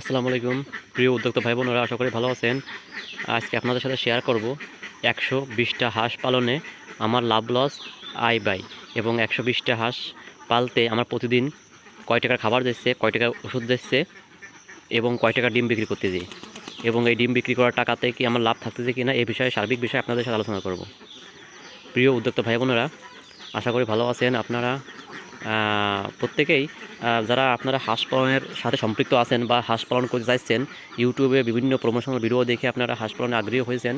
আসসালামু আলাইকুম। প্রিয় উদ্যোক্তা ভাই বোনেরা আশা করি ভালো আছেন। আজকে আপনাদের সাথে শেয়ার করব একশো বিশটা হাঁস পালনে আমার লাভ লস আয়, ব্যয় এবং একশো বিশটা হাঁস পালতে আমার প্রতিদিন কয় টাকার খাবার দিচ্ছে, কয় টাকার ওষুধ দিচ্ছে এবং কয় টাকার ডিম বিক্রি করতে দিই এবং এই ডিম বিক্রি করার টাকাতে কি আমার লাভ থাকতেছে কিনা এই বিষয়ে সার্বিক বিষয়ে আপনাদের সাথে আলোচনা করব। প্রিয় উদ্যোক্তা ভাই বোনেরা আশা করি ভালো আছেন আপনারা। প্রত্যেকেই যারা আপনারা হাঁস পালনের সাথে সম্পৃক্ত আছেন বা হাঁস পালন করতে চাইছেন, ইউটিউবে বিভিন্ন প্রমোশনাল ভিডিও দেখে আপনারা হাঁস পালনে আগ্রহী হয়েছেন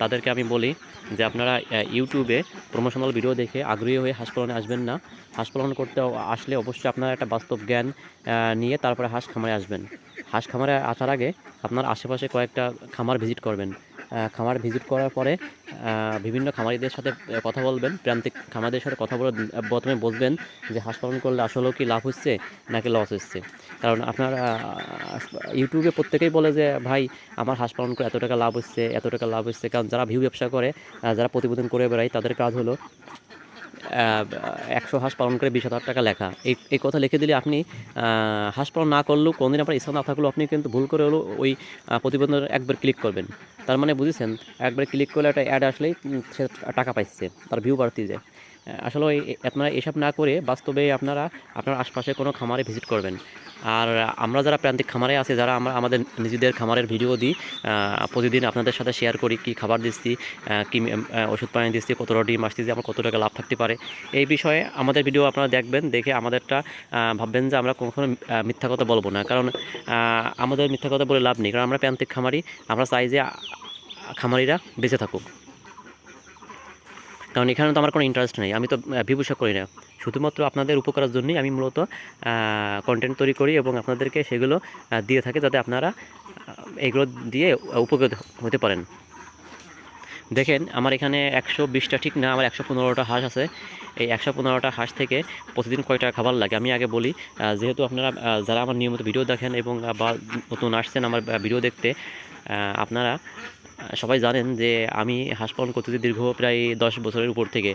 তাদেরকে আমি বলি যে আপনারা ইউটিউবে প্রমোশনাল ভিডিও দেখে আগ্রহী হয়ে হাঁস পালনে আসবেন না। হাঁস পালন করতে আসলে অবশ্যই আপনারা একটা বাস্তব জ্ঞান নিয়ে তারপরে হাঁস খামারে আসবেন। হাঁস খামারে আসার আগে আপনার আশেপাশে কয়েকটা খামার ভিজিট করবেন। খামার ভিজিট করার পরে বিভিন্ন খামারিদের সাথে কথা বলবেন, প্রান্তিক খামারদের সাথে কথা বলে প্রথমে বলবেন যে হাঁস পালন করলে আসলেও কি লাভ হচ্ছে নাকি লস হচ্ছে। কারণ আপনার ইউটিউবে প্রত্যেকেই বলে যে, ভাই, আমার হাঁস পালন করে এত টাকা লাভ হচ্ছে, এত টাকা লাভ হচ্ছে। কারণ যারা ভিউ ব্যবসা করে যারা প্রতিবেদন করে বেড়ায়, তাদের কাজ হলো একশো হাঁস পালন করে বিশ হাজার টাকা লেখা। এই এই কথা লিখে দিলে আপনি হাঁস পালন না করলেও কোনোদিন আপনার ইচ্ছা না থাকলেও আপনি কিন্তু ভুল করে হলেও ওই প্রতিবেদনের একবার ক্লিক করবেন। তার মানে বুঝেছেন, একবার ক্লিক করলে একটা অ্যাড আসলেই সে টাকা পাইছে, তার ভিউ বাড়তে যায়। আসলে আপনারা এসব না করে বাস্তবে আপনারা আপনার আশপাশে কোনো খামারে ভিজিট করবেন। আর আমরা যারা প্রান্তিক খামারে আছে, যারা আমরা আমাদের নিজেদের খামারের ভিডিও দিই প্রতিদিন আপনাদের সাথে শেয়ার করি কি খাবার দিচ্ছি কি ওষুধ পানি দিচ্ছি, কতটা ডিম আসতেছি, আমার কত টাকা লাভ থাকতে পারে। এই বিষয়ে আমাদের ভিডিও আপনারা দেখবেন, দেখে আমাদেরটা ভাববেন যে আমরা কখনো মিথ্যা কথা বলব না। কারণ আমাদের মিথ্যা কথা বলে লাভ নেই। কারণ আমরা প্রান্তিক খামারি, আমরা চাই যে খামারিরা বেঁচে থাকুক। কারণ এখানে তো আমার কোনো ইন্টারেস্ট নেই। আমি তো বিভূষা করি না। শুধুমাত্র আপনাদের উপকারের জন্যই আমি মূলত কন্টেন্ট তৈরি করি এবং আপনাদেরকে সেগুলো দিয়ে থাকি যাতে আপনারা এগুলো দিয়ে উপকৃত হতে পারেন। দেখেন, আমার এখানে একশো বিশটা, ঠিক না, আমার একশো পনেরোটা হাঁস আছে। এই একশো পনেরোটা হাঁস থেকে প্রতিদিন কয় টাকা খাবার লাগে? আমি আগে বলি যেহেতু আপনারা যারা আমার নিয়মিত ভিডিও দেখেন এবং বা নতুন আসছেন আমার ভিডিও দেখতে আপনারা সবাই জানেন যে আমি হাঁস পালন করতেছি দীর্ঘ প্রায় দশ বছরের উপর থেকে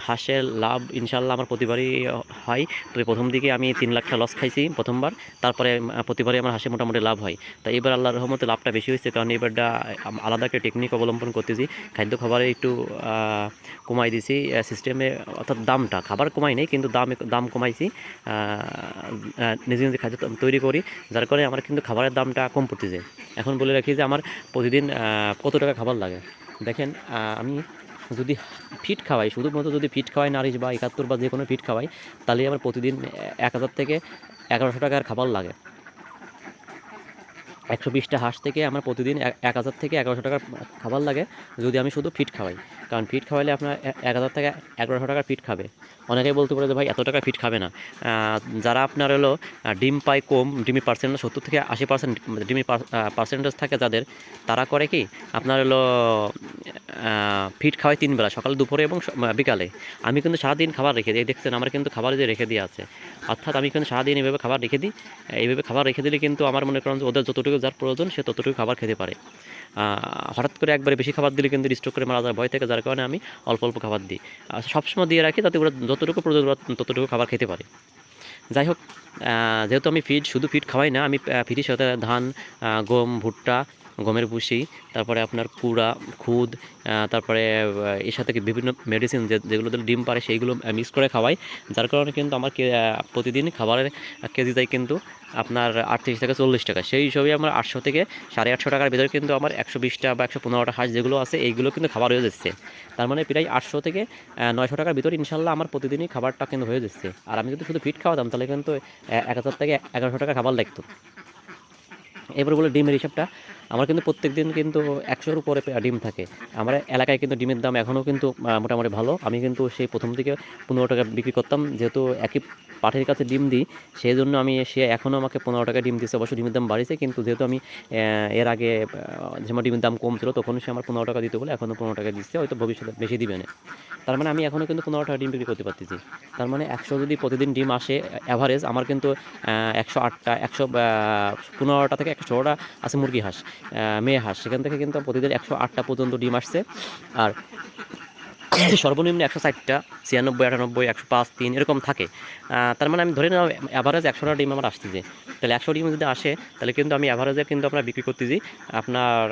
হাঁসের লাভ ইনশাল্লাহ আমার প্রতিবারই হয়। তবে প্রথম দিকে আমি তিন লাখ টাকা লস খাইছি প্রথমবার, তারপরে প্রতিবারই আমার হাঁসে মোটামুটি লাভ হয়। তাই এবার আল্লাহর রহমতে লাভটা বেশি হয়েছে, কারণ এবারটা আলাদা একটা টেকনিক অবলম্বন করতেছি। খাদ্য খাবারে একটু কমাই দিছি সিস্টেমে অর্থাৎ দামটা, খাবার কমাই নেই, কিন্তু দাম দাম কমাইছি নিজে নিজে খাদ্য তৈরি- করি, যার কারণে আমার কিন্তু খাবারের দামটা কম পড়তেছে। এখন বলে রাখি যে আমার প্রতিদিন কত টাকা খাবার লাগে? দেখেন আমি যদি ফিট খাওয়াই, শুধুমাত্র যদি ফিট খাওয়াই নারিশ বা একাত্তর বা যে কোনো ফিট খাওয়াই, তাহলে আমার প্রতিদিন এক হাজার থেকে এগারোশো টাকার খাবার লাগে। একশো বিশটা হাঁস থেকে আমার প্রতিদিন এক- হাজার থেকে এগারোশো টাকার খাবার লাগে যদি আমি শুধু ফিট খাওয়াই। কারণ ফিট খাওয়ালে আপনার এক হাজার থেকে এগারোশো টাকার ফিট খাবে। অনেকেই বলতে পারে যে, ভাই, এত টাকা ফিট খাবে না। যারা আপনার হলো ডিম পায় কম, ডিমের পার্সেন্ট সত্তর থেকে আশি পার্সেন্ট ডিমের পার্সেন্টেজ থাকে যাদের, তারা করে কি, আপনার হলো ফিট খাওয়াই তিন বেলা, সকালে, দুপুরে এবং বিকালে। আমি কিন্তু সারাদিন খাবার রেখে দিই। দেখছেন, আমার কিন্তু খাবার যে রেখে দিয়ে আছে। অর্থাৎ আমি কিন্তু সারাদিন এইভাবে খাবার রেখে দিই। এইভাবে খাবার রেখে দিলে কিন্তু আমার মনে করেন যে ওদের যতটুকু যার প্রয়োজন, সে ততটুকু খাবার খেতে পারে। হঠাৎ করে একবারে বেশি খাবার দিলে কিন্তু স্টক করে মারা যাওয়ার ভয় থেকে, যার কারণে আমি অল্প অল্প খাবার দিই। সবসময় দিয়ে রাখি যাতে ওরা যতটুকু প্রয়োজন ততটুকু খাবার খেতে পারে। যাই হোক যেহেতু আমি ফিড শুধু ফিড খাওয়াই না, আমি ফিডের সাথে ধান গম, ভুট্টা গমের ভুসি, তারপরে আপনার কুড়া, খুদ তারপরে এর সাথে বিভিন্ন মেডিসিন যেগুলো ডিম পারে সেইগুলো মিক্স করে খাওয়াই। যার কারণে কিন্তু আমার প্রতিদিন খাবারের কেজি যায় কিন্তু আপনার আটত্রিশ থেকে চল্লিশ টাকা। সেই হিসাবে আমার আটশো থেকে সাড়ে আটশো টাকার ভিতরে কিন্তু আমার একশো বিশটা বা একশো পনেরোটা হাঁস যেগুলো আছে, এইগুলো কিন্তু খাবার হয়ে যাচ্ছে। তার মানে প্রায় আটশো থেকে নয়শো টাকার ভিতরে ইনশাল্লাহ আমার প্রতিদিনই খাবারটা কিন্তু হয়ে যাচ্ছে। আর আমি যদি শুধু ফিট খাওয়াতাম, তাহলে কিন্তু এক হাজার থেকে এগারোশো টাকা খাবার লাগতো। এবার বলে ডিমের হিসাবটা। আমার কিন্তু প্রত্যেক দিন কিন্তু একশোর উপরে ডিম থাকে। আমার এলাকায় কিন্তু ডিমের দাম এখনও কিন্তু মোটামুটি ভালো। আমি কিন্তু সেই প্রথম থেকে পনেরো টাকা বিক্রি করতাম। যেহেতু একই পাঠের কাছে ডিম দিই সেই জন্য আমি সে এখনও আমাকে পনেরো টাকা ডিম দিচ্ছে অবশ্য ডিমের দাম বাড়িছে, কিন্তু যেহেতু আমি এর আগে যেমন ডিমের দাম কম ছিল, তখন সে আমার পনেরো টাকা দিতে বলে এখনও পনেরো টাকা দিচ্ছে। হয়তো ভবিষ্যতে বেশি দিবে না। তার মানে আমি এখনও কিন্তু পনেরো টাকা ডিম বিক্রি করতে পারতেছি। তার মানে একশো যদি প্রতিদিন ডিম আসে অ্যাভারেজ আমার কিন্তু একশো আটটা, একশো পনেরোটা থেকে একশো আছে মুরগি হাঁস। মেয়ে হাঁস। সেখান থেকে কিন্তু প্রতিদিন একশো আটটা পর্যন্ত ডিম আসছে। আর সর্বনিম্ন একশো ষাটটা, ছিয়ানব্বই, আটানব্বই, একশো পাঁচ, তিন, এরকম থাকে। তার মানে আমি ধরে নিলাম অ্যাভারেজ একশোটা ডিম আমার আসতেছে তাহলে একশো ডিম যদি আসে, তাহলে কিন্তু আমি অ্যাভারেজে কিন্তু আপনার বিক্রি করতেছি। আপনার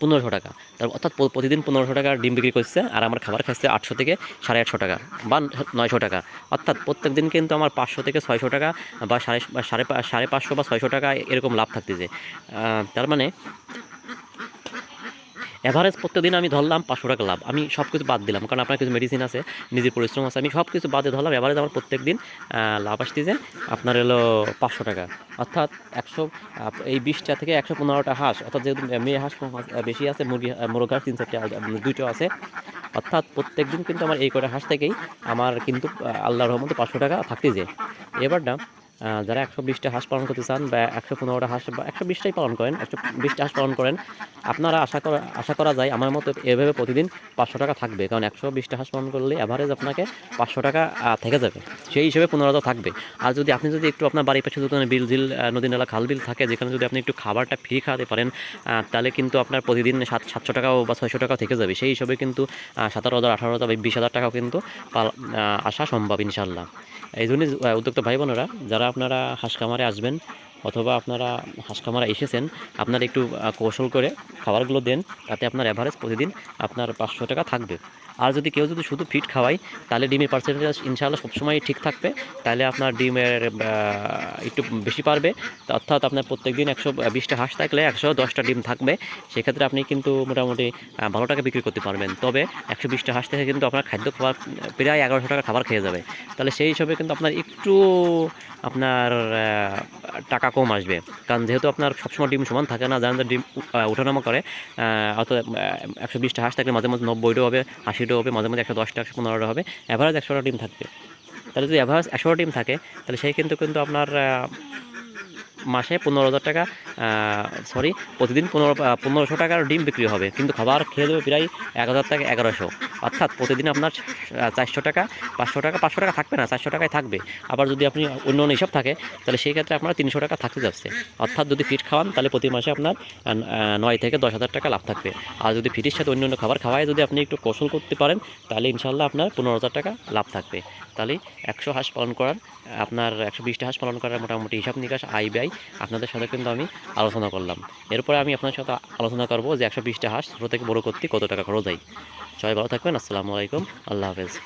পনেরোশো টাকা। তার অর্থাৎ প্রতিদিন পনেরোশো টাকা ডিম বিক্রি করছে আর আমার খাবার খাচ্ছে আটশো থেকে সাড়ে আটশো টাকা বা নয়শো টাকা। অর্থাৎ প্রত্যেক দিন কিন্তু আমার পাঁচশো থেকে ছয়শো টাকা বা সাড়ে সাড়ে সাড়ে পাঁচশো বা ছয়শো টাকা এরকম লাভ থাকতেছে। তার মানে অ্যাভারেজ প্রত্যেকদিন আমি ধরলাম পাঁচশো টাকা লাভ। আমি সব কিছু বাদ দিলাম কারণ আপনার কিছু মেডিসিন আছে নিজের পরিশ্রম আছে আমি সব কিছু বাদে ধরলাম। অ্যাভারেজ আমার প্রত্যেক দিন লাভ আসতেছে আপনার হলো পাঁচশো টাকা। অর্থাৎ একশো এই বিশটা থেকে একশো পনেরোটা হাঁস অর্থাৎ যেহেতু মেয়ে হাঁস বেশি আছে মুরগি মোরগ হাঁস তিন চারটে দুইটো আছে। অর্থাৎ প্রত্যেক দিন কিন্তু আমার এই কটা হাঁস থেকেই আমার কিন্তু আল্লাহর রহমতে পাঁচশো টাকা থাকতে থাকতেছে। এবারটা আহ, যারা একশো বিশটা হাঁস পালন করতে চান বা একশো পনেরোটা হাঁস বা একশো বিশটাই পালন করেন, একশো বিশটা হাঁস পালন করেন, আপনারা আশা করা আশা করা যায় আমার মতো এভাবে প্রতিদিন পাঁচশো টাকা থাকবে। কারণ একশো বিশটা হাঁস পালন করলে অ্যাভারেজ আপনাকে পাঁচশো টাকা থেকে যাবে। সেই হিসেবে পনেরোটা থাকবে। আর যদি আপনি যদি একটু আপনার বাড়ির পাশে যদি বিল ঝিল নদী নালা, খাল বিল থাকে, যেখানে যদি আপনি একটু খাবারটা ফ্রি খাওয়াতে পারেন তাহলে কিন্তু আপনার প্রতিদিন সাত, সাতশো টাকাও বা ছয়শো টাকাও থেকে যাবে। সেই হিসাবে কিন্তু সতেরো হাজার, আঠারো হাজার বা বিশ হাজার টাকাও কিন্তু আসা সম্ভব ইনশাল্লাহ এই জন্যই উদ্যোক্তা ভাই বোনেরা যারা আপনারা হাঁস খামারে আসবেন। অথবা আপনারা হাঁস খামারে এসেছেন আপনারা একটু কৌশল করে খাবারগুলো দেন তাতে আপনার অ্যাভারেজ প্রতিদিন আপনার পাঁচশো টাকা থাকবে। আর যদি কেউ যদি শুধু ফিট খাওয়ায় তাহলে ডিমের পার্সেন্টেজ ইনশাআল্লাহ সবসময় ঠিক থাকবে তাহলে আপনার ডিমের একটু বেশি পারবে। অর্থাৎ আপনার প্রত্যেক দিন একশো বিশটা হাঁস থাকলে একশো দশটা ডিম থাকবে সেক্ষেত্রে আপনি কিন্তু মোটামুটি ভালো টাকা বিক্রি করতে পারবেন। তবে একশো বিশটা হাঁস থেকে কিন্তু আপনার খাদ্য খাবার প্রায় এগারোশো টাকা খাবার খেয়ে যাবে। তাহলে সেই হিসাবে কিন্তু আপনার একটু আপনার আহ, টাকা কম আসবে। কারণ যেহেতু আপনার সবসময় ডিম সমান থাকে না, যারা ডিম ওঠানামা করে অর্থাৎ একশো বিশটা হাঁস থাকলে মাঝে মাঝে নব্বইটা হবে আশিটা হবে, মাঝে মাঝে একশো দশটা, একশো পনেরোটা হবে অ্যাভারেজ একশোটা ডিম থাকবে। তাহলে যদি অ্যাভারেজ একশোটা ডিম থাকে, তাহলে সেই কিন্তু কিন্তু আপনার মাসে পনেরো হাজার টাকা সরি প্রতিদিন পনেরো পনেরোশো টাকার ডিম বিক্রি হবে। কিন্তু খাবার খেয়ে দেবে প্রায় এক হাজার টাকা এগারোশো। অর্থাৎ প্রতিদিন আপনার চারশো টাকা, পাঁচশো টাকা পাঁচশো টাকা থাকবে না, চারশো টাকায় থাকবে। আবার যদি আপনি অন্য অন্য হিসাব থাকে, তাহলে সেই ক্ষেত্রে আপনার তিনশো টাকা থাকতে যাচ্ছে। অর্থাৎ যদি ফিট খাওয়ান, তাহলে প্রতি মাসে আপনার নয় থেকে দশ হাজার টাকা লাভ থাকবে। আর যদি ফিটের সাথে অন্য অন্য খাবার খাওয়ায় যদি আপনি একটু কৌশল করতে পারেন, তাহলে ইনশাল্লাহ আপনার পনেরো হাজার টাকা লাভ থাকবে। তাহলে একশো হাঁস পালন করার, আপনার একশো বিশটা হাঁস পালন করার মোটামুটি হিসাব নিকাশ, আই ব্যয় আপনাদের সাথে কিন্তু আমি আলোচনা করলাম। এরপরে আমি আপনার সাথে আলোচনা করব যে একশো বিশটা হাঁস ছোটো থেকে বড়ো করতে কত টাকা খরচ হয়। সবাই ভালো থাকবেন, আসসালামু আলাইকুম, আল্লাহ হাফেজ।